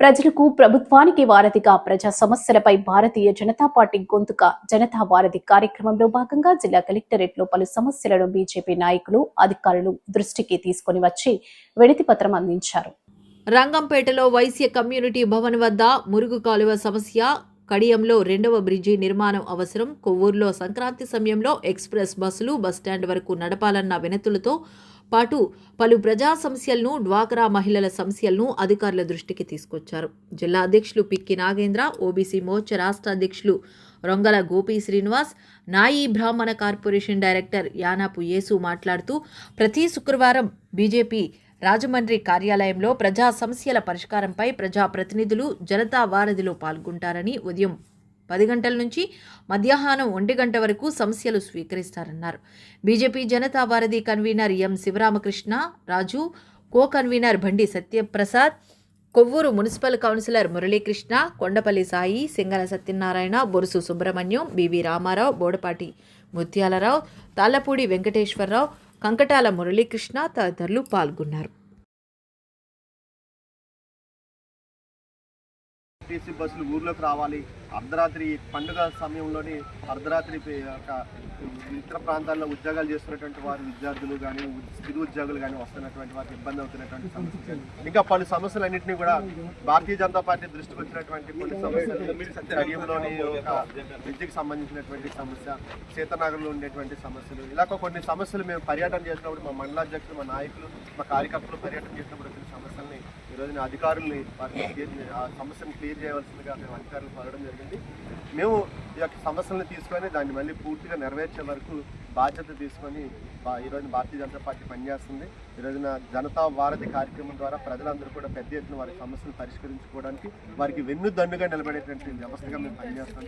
ప్రజలకు ప్రభుత్వానికి వారధిగా ప్రజా సమస్యలపై భారతీయ జనతా పార్టీ గొంతుక జనతా వారధి కార్యక్రమంలో భాగంగా జిల్లా కలెక్టరేట్లో పలు సమస్యలను బీజేపీ నాయకులు అధికారులు దృష్టికి తీసుకుని వచ్చి వినతి పత్రం అందించారు. రంగంపేటలో వైశ్య కమ్యూనిటీ భవన్ వద్ద మురుగు కాలువ సమస్య కడియంలో రెండవ బ్రిడ్జి నిర్మాణం అవసరం. కొవ్వూరులో సంక్రాంతి సమయంలో ఎక్స్ప్రెస్ బస్సులు బస్టాండ్ వరకు నడపాలన్న వినతులతో పాటు పలు ప్రజా సమస్యలను డ్వాక్రా మహిళల సమస్యలను అధికారుల దృష్టికి తీసుకొచ్చారు. జిల్లా అధ్యక్షులు పిక్కి నాగేంద్ర ఓబీసీ మోర్చ రాష్ట్ర అధ్యక్షులు రొంగల గోపి శ్రీనివాస్ నాయి బ్రాహ్మణ కార్పొరేషన్ డైరెక్టర్ యానాపు యేసు మాట్లాడుతూ ప్రతి శుక్రవారం బీజేపీ రాజమండ్రి కార్యాలయంలో ప్రజా సమస్యల పరిష్కారంపై ప్రజా ప్రతినిధులు జనతా వారధిలో పాల్గొంటారని ఉదయం పది గంటల నుంచి మధ్యాహ్నం ఒంటి గంట వరకు సమస్యలు స్వీకరిస్తారన్నారు. BJP Janata Varadhi convener M Sivaramakrishna Raju co convener Bandi Satyaprasad Kovvuru municipal councillor Muralikrishna Kondapalli Sai Singala Satyanarayana Borusu Subrahmanyam B V Ramarao Bodapati Mutyalarao Tallapudi Venkateswararao Kankatala Muralikrishna తదితరులు పాల్గొన్నారు. టీసీ బస్సులు ఊర్లోకి రావాలి. అర్ధరాత్రి పండుగ సమయంలోని అర్ధరాత్రి ఒక ఇతర ప్రాంతాల్లో ఉద్యోగాలు చేస్తున్నటువంటి వారు విద్యార్థులు కానీ స్థిర ఉద్యోగులు కానీ వస్తున్నటువంటి వారికి ఇబ్బంది అవుతున్నటువంటి సమస్యలు. ఇంకా పలు సమస్యలన్నింటినీ కూడా భారతీయ జనతా పార్టీ దృష్టికి వచ్చినటువంటి కొన్ని సమస్యలు. స్టేడియంలోని ఒక విద్యకు సంబంధించినటువంటి సమస్య సీతనగర్లో ఉండేటువంటి సమస్యలు. ఇలాగ కొన్ని సమస్యలు మేము పర్యటన చేసినప్పుడు మా మండలాధ్యక్షులు మా నాయకులు మా కార్యకర్తలు పర్యటన చేసినప్పుడు వచ్చిన సమస్యల్ని ఈ రోజున అధికారుల్ని వారిని ఆ సమస్యను క్లియర్ చేయవలసిందిగా మేము అధికారులు పడడం జరిగింది. మేము ఈ యొక్క సమస్యలను తీసుకొని దాన్ని మళ్ళీ పూర్తిగా నెరవేర్చే వరకు బాధ్యత తీసుకొని బా- ఈ రోజున భారతీయ జనతా పార్టీ పనిచేస్తుంది. ఈ రోజున జనతా వారధి కార్యక్రమం ద్వారా ప్రజలందరూ కూడా పెద్ద ఎత్తున వారి సమస్యలు పరిష్కరించుకోవడానికి వారికి వెన్నుదన్నుగా నిలబడేటువంటి వ్యవస్థగా మేము పనిచేస్తాం.